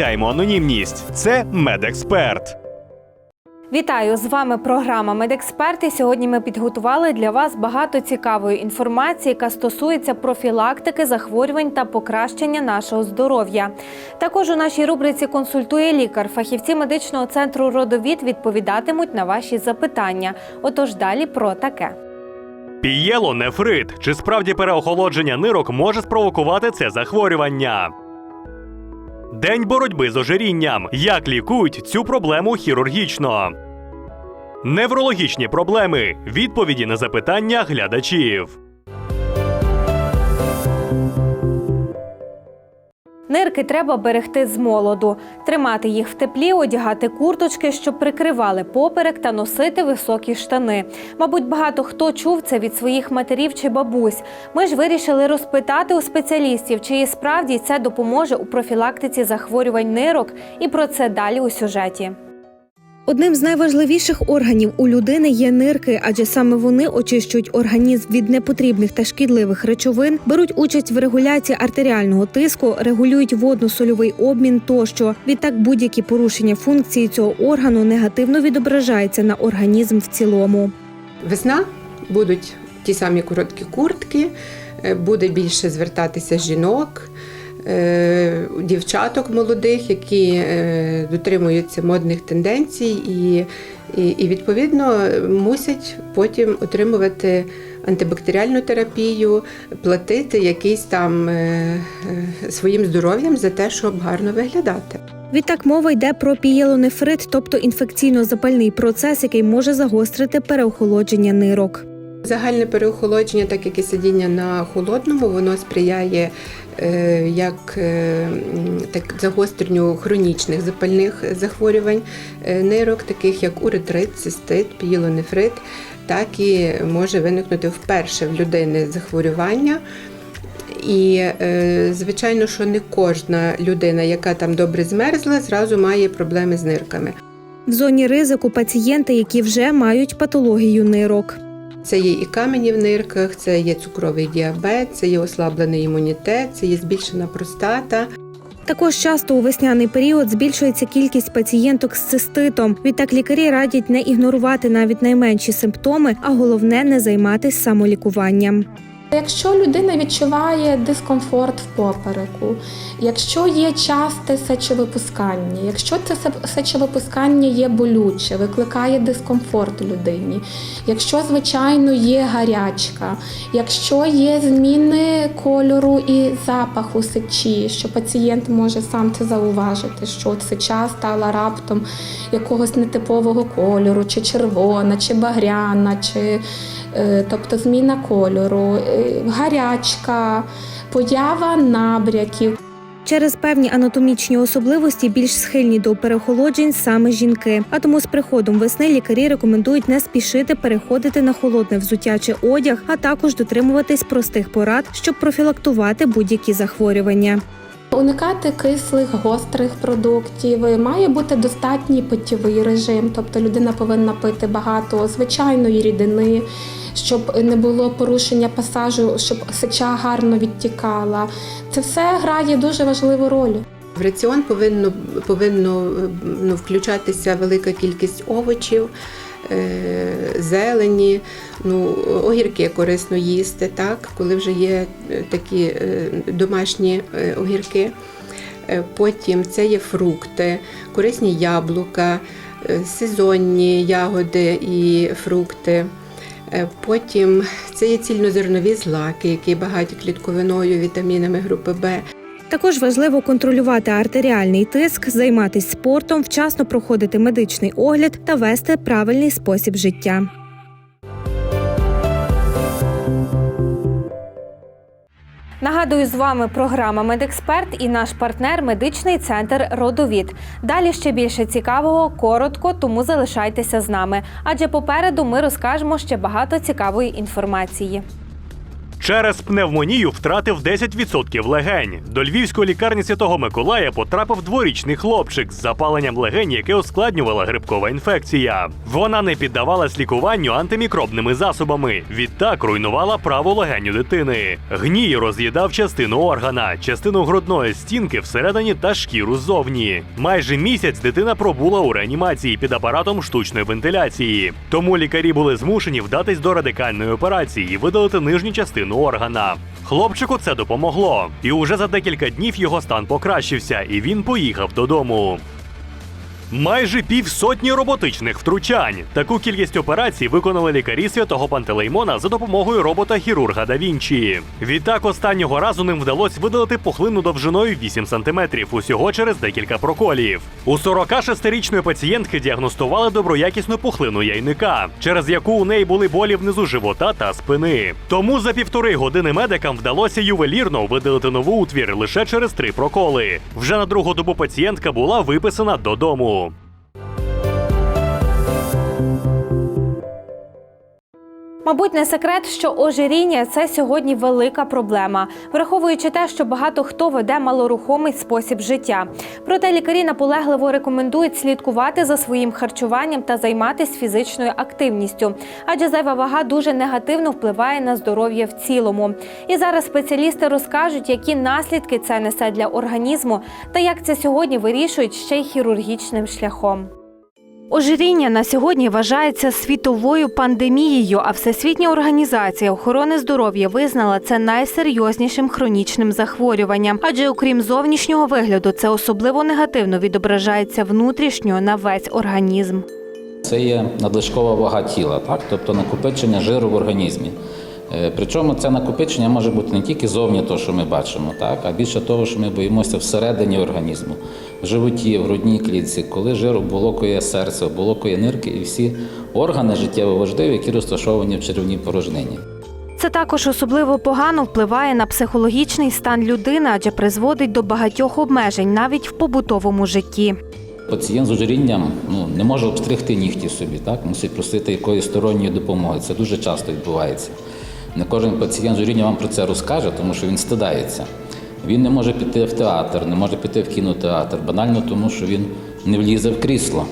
анонімність. Це медексперт. Вітаю з вами програма Медексперти. Сьогодні ми підготували для вас багато цікавої інформації, яка стосується профілактики захворювань та покращення нашого здоров'я. Також у нашій рубриці консультує лікар. Фахівці медичного центру родовід відповідатимуть на ваші запитання. Отож, далі про таке. Пієлонефрит. Чи справді переохолодження нирок може спровокувати це захворювання? День боротьби з ожирінням. Як лікують цю проблему хірургічно? Неврологічні проблеми. Відповіді на запитання глядачів. Нирки треба берегти з молоду, тримати їх в теплі, одягати курточки, щоб прикривали поперек та носити високі штани. Мабуть, багато хто чув це від своїх матерів чи бабусь. Ми ж вирішили розпитати у спеціалістів, чи і справді це допоможе у профілактиці захворювань нирок, і про це далі у сюжеті. Одним з найважливіших органів у людини є нирки, адже саме вони очищують організм від непотрібних та шкідливих речовин, беруть участь в регуляції артеріального тиску, регулюють водно-сольовий обмін тощо. Відтак будь-які порушення функції цього органу негативно відображаються на організм в цілому. Весна будуть ті самі короткі куртки, е, буде більше звертатися жінок, дівчаток молодих, які е, дотримуються модних тенденцій і, і, і відповідно мусять потім отримувати антибактеріальну терапію, платити якийсь там е, е, своїм здоров'ям за те, щоб гарно виглядати. Відтак мова йде про пієлонефрит, тобто інфекційно-запальний процес, який може загострити переохолодження нирок. Загальне переохолодження, так як і сидіння на холодному, воно сприяє е, як е, так, загостренню хронічних запальних захворювань е, нирок, таких як уретрит, цистит, пієлонефрит, так і може виникнути вперше в людини захворювання. І е, звичайно, що не кожна людина, яка там добре змерзла, зразу має проблеми з нирками. В зоні ризику пацієнти, які вже мають патологію нирок. Це є і камені в нирках, це є цукровий діабет, це є ослаблений імунітет, це є збільшена простата. Також часто у весняний період збільшується кількість пацієнток з циститом. Відтак лікарі радять не ігнорувати навіть найменші симптоми, а головне не займатися самолікуванням. Якщо людина відчуває дискомфорт в попереку, якщо є часте сечовипускання, якщо це се- сечовипускання є болюче, викликає дискомфорт людині, якщо, звичайно, є гарячка, якщо є зміни кольору і запаху сечі, що пацієнт може сам це зауважити, що сеча стала раптом якогось нетипового кольору, чи червона, чи багряна, чи тобто зміна кольору, е, гарячка, поява набряків. Через певні анатомічні особливості більш схильні до переохолоджень саме жінки. А тому з приходом весни лікарі рекомендують не спішити переходити на холодне взуття чи одяг, а також дотримуватись простих порад, щоб профілактувати будь-які захворювання. Уникати кислих, гострих продуктів, має бути достатній питтєвий режим, тобто людина повинна пити багато звичайної рідини, щоб не було порушення пасажу, щоб сеча гарно відтікала. Це все грає дуже важливу роль. В раціон повинно, повинно е, ну, включатися велика кількість овочів, е, зелені, ну, огірки корисно їсти, так, коли вже є е, такі е, домашні е, огірки. Е, Потім це є фрукти, корисні яблука, е, сезонні ягоди і фрукти. Е, Потім це є цільнозернові злаки, які багаті клітковиною, вітамінами групи Б. Також важливо контролювати артеріальний тиск, займатися спортом, вчасно проходити медичний огляд та вести правильний спосіб життя. Нагадую, з вами програма Медексперт і наш партнер медичний центр Родовід. Далі ще більше цікавого, коротко, тому залишайтеся з нами. Адже попереду ми розкажемо ще багато цікавої інформації. Через пневмонію втратив 10% легень. До львівської лікарні Святого Миколая потрапив дворічний хлопчик з запаленням легень, яке ускладнювала грибкова інфекція. Вона не піддавалась лікуванню антимікробними засобами. Відтак руйнувала праву легеню дитини. Гній роз'їдав частину органа, частину грудної стінки всередині та шкіру ззовні. Майже місяць дитина пробула у реанімації під апаратом штучної вентиляції. Тому лікарі були змушені вдатись до радикальної операції і видалити нижню частину органа. Хлопчику це допомогло, і уже за декілька днів його стан покращився, і він поїхав додому. Майже півсотні роботичних втручань. Таку кількість операцій виконали лікарі святого Пантелеймона за допомогою робота-хірурга да Вінчі. Відтак останнього разу ним вдалося видалити пухлину довжиною 8 см, усього через декілька проколів. У 46-річної пацієнтки діагностували доброякісну пухлину яйника, через яку у неї були болі внизу живота та спини. Тому за півтори години медикам вдалося ювелірно видалити нову утвір лише через три проколи. Вже на другу добу пацієнтка була виписана додому. Мабуть, не секрет, що ожиріння це сьогодні велика проблема, враховуючи те, що багато хто веде малорухомий спосіб життя. Проте лікарі наполегливо рекомендують слідкувати за своїм харчуванням та займатися фізичною активністю, адже зайва вага дуже негативно впливає на здоров'я в цілому. І зараз спеціалісти розкажуть, які наслідки це несе для організму та як це сьогодні вирішують ще й хірургічним шляхом. Ожиріння на сьогодні вважається світовою пандемією, а Всесвітня організація охорони здоров'я визнала це найсерйознішим хронічним захворюванням. Адже окрім зовнішнього вигляду, це особливо негативно відображається внутрішньо на весь організм. Це є надлишкова вага тіла, так? тобто накопичення жиру в організмі. Е, Причому це накопичення може бути не тільки зовні того, що ми бачимо, так? а більше того, що ми боїмося всередині організму, в животі, в грудній клітці, коли жир обволокує серце, обволокує нирки і всі органи життєво важливі, які розташовані в черевній порожнині. Це також особливо погано впливає на психологічний стан людини, адже призводить до багатьох обмежень навіть в побутовому житті. Пацієнт з ожирінням ну, не може обстригти нігті собі, так? мусить просити якоїсь сторонньої допомоги. Це дуже часто відбувається. Не кожен пацієнт з уріння вам про це розкаже, тому що він стидається. Він не може піти в театр, не може піти в кінотеатр, банально тому, що він не влізе в крісло.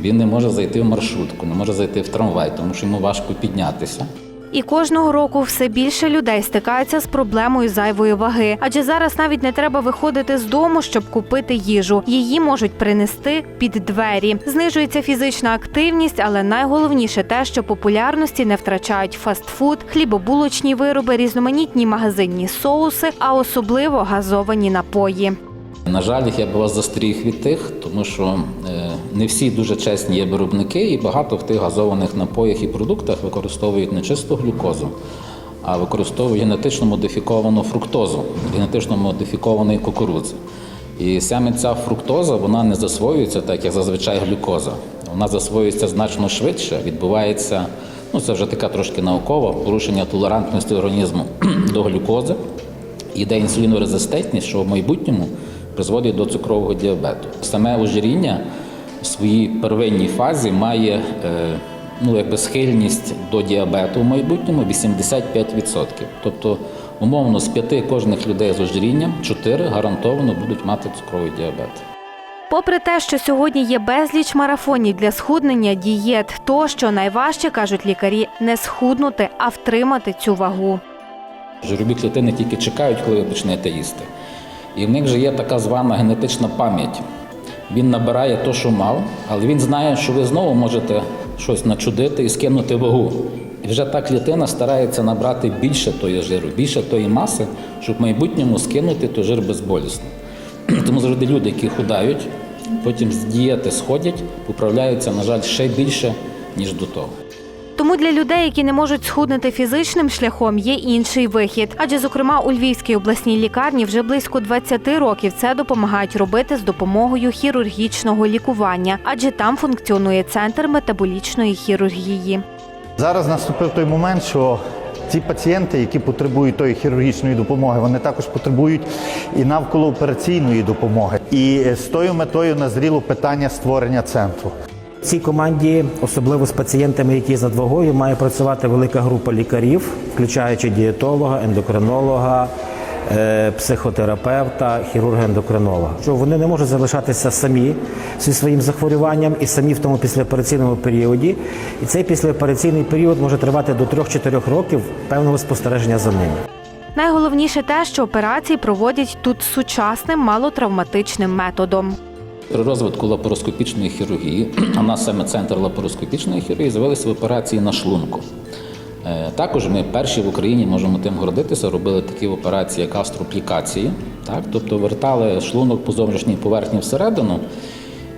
Він не може зайти в маршрутку, не може зайти в трамвай, тому що йому важко піднятися. І кожного року все більше людей стикаються з проблемою зайвої ваги, адже зараз навіть не треба виходити з дому, щоб купити їжу. Її можуть принести під двері. Знижується фізична активність, але найголовніше те, що популярності не втрачають фастфуд, хлібобулочні вироби, різноманітні магазинні соуси, а особливо газовані напої. На жаль, я б вас застеріг від тих, тому що е, не всі дуже чесні є виробники, і багато в тих газованих напоях і продуктах використовують не чисту глюкозу, а використовують генетично модифіковану фруктозу, генетично модифікованої кукурудзи. І саме ця фруктоза вона не засвоюється так, як зазвичай глюкоза. Вона засвоюється значно швидше, відбувається, ну це вже така трошки наукова, порушення толерантності організму до глюкози. Іде інсулінорезистентність, що в майбутньому призводить до цукрового діабету. Саме ожиріння в своїй первинній фазі має е, ну, якби схильність до діабету в майбутньому 85%. Тобто, умовно, з п'яти кожних людей з ожирінням чотири гарантовано будуть мати цукровий діабет. Попри те, що сьогодні є безліч марафонів для схуднення, дієт, то що найважче кажуть лікарі, не схуднути, а втримати цю вагу. Жирові клітини тільки чекають, коли ви почнете їсти. І в них же є така звана генетична пам'ять. Він набирає те, що мав, але він знає, що ви знову можете щось начудити і скинути вагу. І вже та клітина старається набрати більше тої жиру, більше тої маси, щоб в майбутньому скинути той жир безболісно. Тому завжди люди, які худають, потім з дієти сходять, поправляються, на жаль, ще більше, ніж до того. Тому для людей, які не можуть схуднути фізичним шляхом, є інший вихід. Адже, зокрема, у Львівській обласній лікарні вже близько 20 років це допомагають робити з допомогою хірургічного лікування, адже там функціонує центр метаболічної хірургії. Зараз наступив той момент, що ці пацієнти, які потребують тої хірургічної допомоги, вони також потребують і навколоопераційної допомоги. І з тою метою назріло питання створення центру. Цій команді, особливо з пацієнтами, які з надвагою, має працювати велика група лікарів, включаючи дієтолога, ендокринолога, е, психотерапевта, хірурга-ендокринолога. Що вони не можуть залишатися самі зі своїм захворюванням і самі в тому післяопераційному періоді. І цей післяопераційний період може тривати до 3-4 років певного спостереження за ними. Найголовніше те, що операції проводять тут сучасним малотравматичним методом. При розвитку лапароскопічної хірургії, а нас саме центр лапароскопічної хірургії, з'явилися операції на шлунку. Е, Також ми перші в Україні можемо тим гордитися, робили такі операції, як астроплікації, так? тобто вертали шлунок по зовнішній поверхні всередину.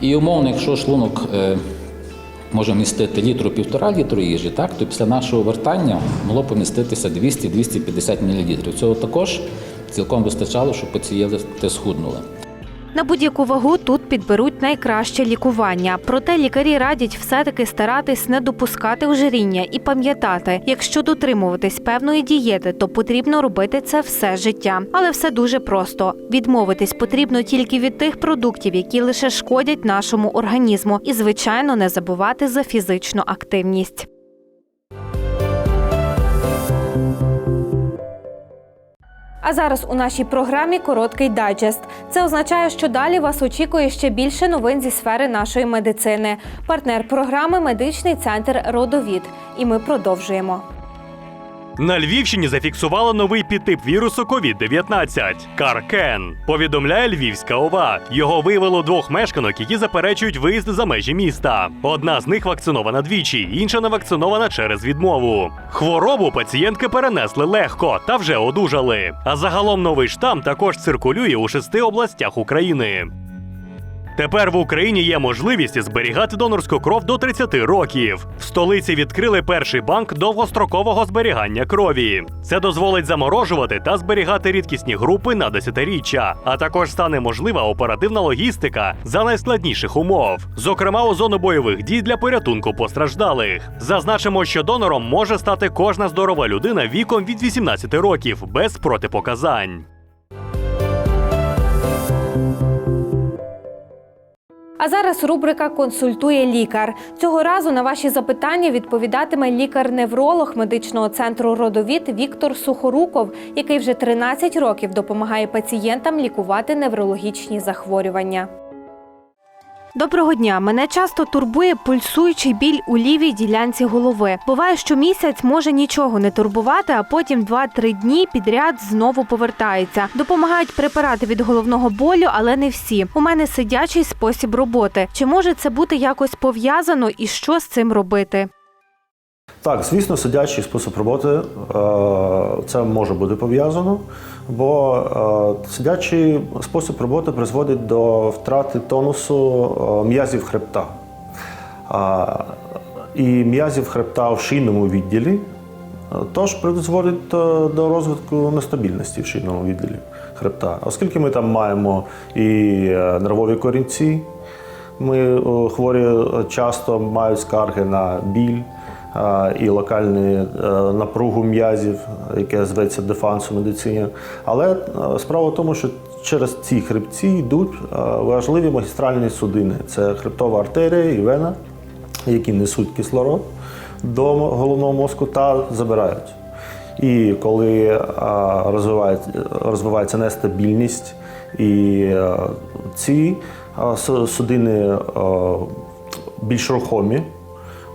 І умовно, якщо шлунок е, може містити літру півтора літру їжі, так, то після нашого вертання могло поміститися 200-250 мл. Цього також цілком вистачало, щоб пацієнти схуднули. На будь-яку вагу тут підберуть найкраще лікування. Проте лікарі радять все-таки старатись не допускати ожиріння і пам'ятати, якщо дотримуватись певної дієти, то потрібно робити це все життя. Але все дуже просто. Відмовитись потрібно тільки від тих продуктів, які лише шкодять нашому організму, і звичайно не забувати за фізичну активність. А зараз у нашій програмі короткий дайджест. Це означає, що далі вас очікує ще більше новин зі сфери нашої медицини. Партнер програми медичний центр Родовід. І ми продовжуємо. На Львівщині зафіксували новий підтип вірусу COVID-19 – Каркен. Повідомляє Львівська ОВА. Його виявило двох мешканок, які заперечують виїзд за межі міста. Одна з них вакцинована двічі, інша не вакцинована через відмову. Хворобу пацієнтки перенесли легко та вже одужали. А загалом новий штам також циркулює у шести областях України. Тепер в Україні є можливість зберігати донорську кров до 30 років. В столиці відкрили перший банк довгострокового зберігання крові. Це дозволить заморожувати та зберігати рідкісні групи на десятиріччя, а також стане можлива оперативна логістика за найскладніших умов, зокрема у зону бойових дій для порятунку постраждалих. Зазначимо, що донором може стати кожна здорова людина віком від 18 років без протипоказань. А зараз рубрика Консультує лікар. Цього разу на ваші запитання відповідатиме лікар-невролог медичного центру Родовід Віктор Сухоруков, який вже 13 років допомагає пацієнтам лікувати неврологічні захворювання. Доброго дня. Мене часто турбує пульсуючий біль у лівій ділянці голови. Буває, що місяць може нічого не турбувати, а потім 2-3 дні підряд знову повертається. Допомагають препарати від головного болю, але не всі. У мене сидячий спосіб роботи. Чи може це бути якось пов'язано і що з цим робити? Так, звісно, сидячий спосіб роботи е, це може бути пов'язано, бо е, сидячий спосіб роботи призводить до втрати тонусу е, м'язів хребта. І м'язів хребта в шийному відділі тож призводить до розвитку нестабільності в шийному відділі хребта. Оскільки ми там маємо і нервові корінці, ми хворі часто мають скарги на біль і локальну е, напругу м'язів, яке зветься дефанс у медицині. Але е, справа в тому, що через ці хребці йдуть е, важливі магістральні судини. Це хребтова артерія і вена, які несуть кислород до головного мозку та забирають. І коли розвивається, розвивається нестабільність, і ці судини більш рухомі,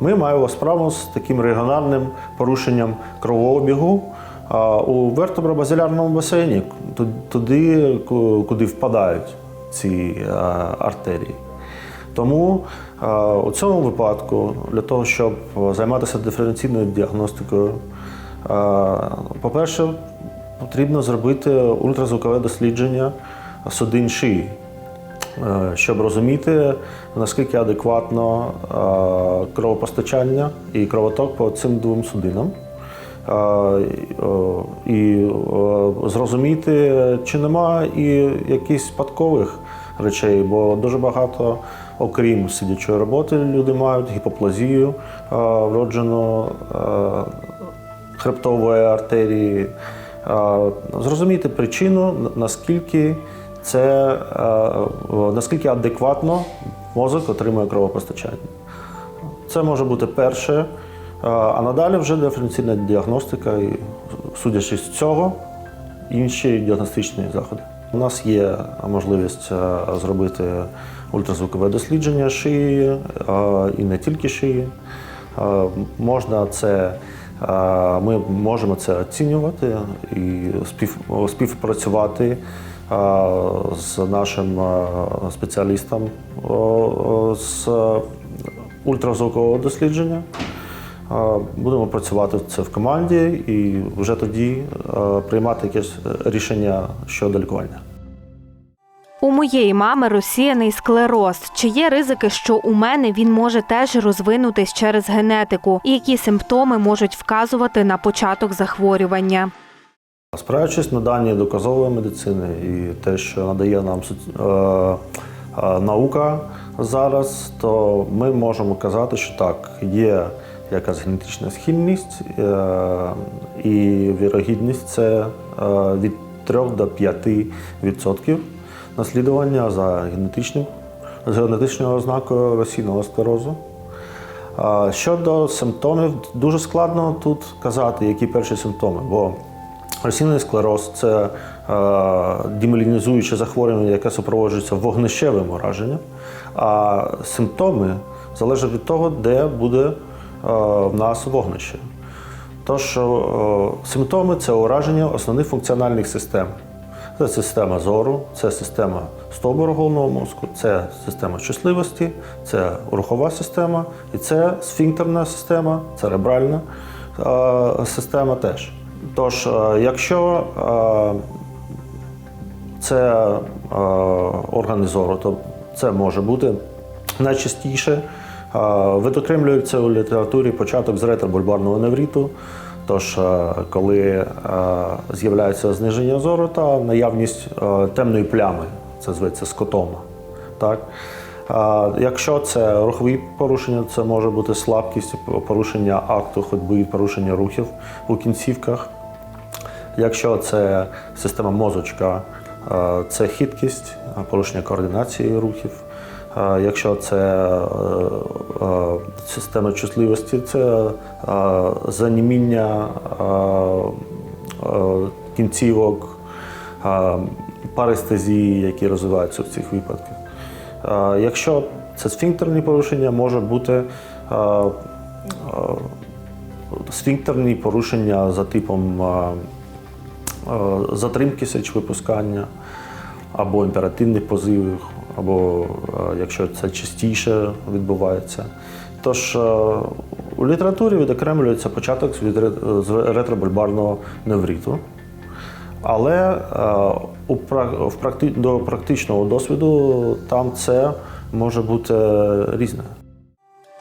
ми маємо справу з таким регіональним порушенням кровообігу у вертебробазилярному басейні, туди, куди впадають ці артерії. Тому у цьому випадку, для того, щоб займатися диференційною діагностикою, по-перше, потрібно зробити ультразвукове дослідження судин шиї, щоб розуміти, наскільки адекватно е, кровопостачання і кровоток по цим двом судинам. Е, І зрозуміти, чи нема і якихось спадкових речей, бо дуже багато, окрім сидячої роботи, люди мають гіпоплазію е, вроджену, е, хребтової артерії, е, зрозуміти причину, наскільки це е, наскільки адекватно мозок отримує кровопостачання. Це може бути перше, е, а надалі вже диференційна діагностика, і судячи з цього, інші діагностичні заходи. У нас є можливість е, зробити ультразвукове дослідження шиї і не тільки шиї. Можна це, ми можемо це оцінювати і спів, співпрацювати з нашим е, спеціалістом е, е, з ультразвукового дослідження. Е, Будемо працювати це в команді і вже тоді е, приймати якесь рішення щодо лікування. У моєї мами розсіяний склероз. Чи є ризики, що у мене він може теж розвинутись через генетику? І які симптоми можуть вказувати на початок захворювання? Спираючись на дані доказової медицини і те, що надає нам е, е, наука зараз, то ми можемо казати, що так, є якась генетична схильність, е, і вірогідність це від 3 до 5 відсотків наслідування за генетичним, з генетичною ознакою російного склерозу. Щодо симптомів, дуже складно тут казати, які перші симптоми, бо російний склероз це е, демілінізуюче захворювання, яке супроводжується вогнищевим ураженням, а симптоми залежать від того, де буде е, в нас вогнище. Тож е, симптоми це ураження основних функціональних систем. Це система зору, це система стовбуру головного мозку, це система щасливості, це рухова система і це сфінктерна система, церебральна система теж. Тож, е, якщо е, це е, органи зору, то це може бути найчастіше. Видокремлюється у літературі початок з ретробульбарного невріту. Тож, коли з'являється зниження зору та наявність темної плями, це зветься скотома. Так? Якщо це рухові порушення, це може бути слабкість, порушення акту ходьби, порушення рухів у кінцівках. Якщо це система мозочка, е, це хиткість, е, порушення координації рухів. Е, Якщо це система чутливості, це заніміння кінцівок, парестезії, які розвиваються в цих випадках. Якщо це сфінктерні порушення, може бути сфінктерні порушення за типом е, затримки сечовипускання або імперативних позивів, або е, якщо це частіше відбувається. Тож е, у літературі відокремлюється початок з ретробульбарного невриту. Але до практичного досвіду там це може бути різне.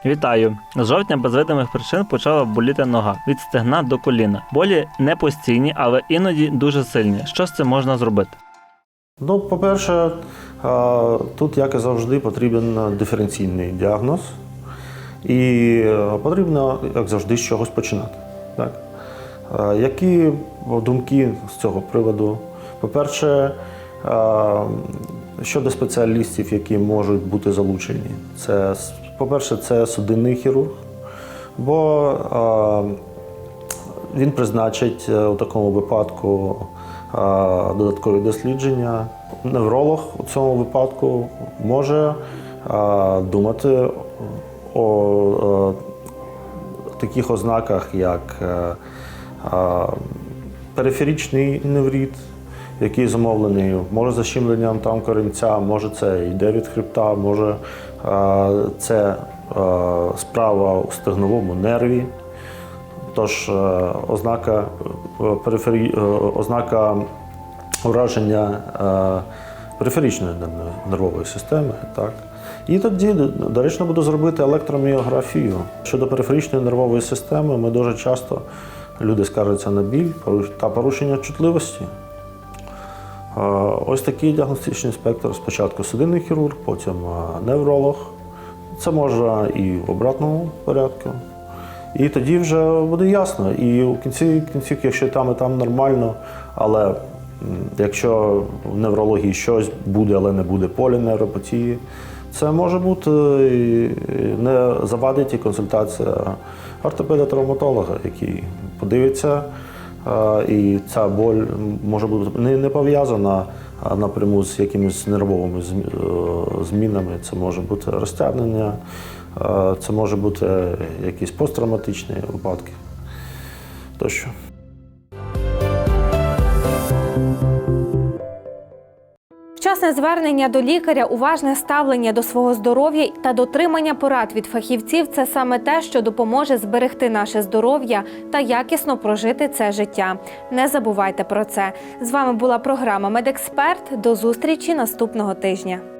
Вітаю! З жовтня без видимих причин почала боліти нога від стегна до коліна. Болі не постійні, але іноді дуже сильні. Що з цим можна зробити? Ну, по-перше, тут, як і завжди, потрібен диференційний діагноз. І е, потрібно, як завжди, з чогось починати. Так? Які думки з цього приводу? По-перше, щодо спеціалістів, які можуть бути залучені, це, по-перше, це судинний хірург, бо він призначить е, у такому випадку додаткові дослідження. Невролог у цьому випадку може думати о таких ознаках, як е, периферичний неврит, який зумовлений може защемленням там корінця, може це йде від хребта, може це е, справа у стегновому нерві. Тож е, ознака е, перифері... ознака ураження периферичної нервової системи. Так? І тоді доречно буде зробити електроміографію. Щодо периферичної нервової системи, ми дуже часто люди скаржаться на біль та порушення чутливості. Е, Ось такий діагностичний спектр. Спочатку судинний хірург, потім е, невролог. Це може і в обратному порядку. І тоді вже буде ясно. І у кінці кінців, якщо там і там нормально, але якщо в неврології щось буде, але не буде полінейропатії, це може бути і не завадить і консультація ортопеда-травматолога, який подивиться. І ця боль може бути не, пов'язана напряму з якимись нервовими е, змінами. Це може бути розтягнення, це може бути якісь посттравматичні випадки тощо. Вчасне звернення до лікаря, уважне ставлення до свого здоров'я та дотримання порад від фахівців це саме те, що допоможе зберегти наше здоров'я та якісно прожити це життя. Не забувайте про це. З вами була програма Медексперт. До зустрічі наступного тижня.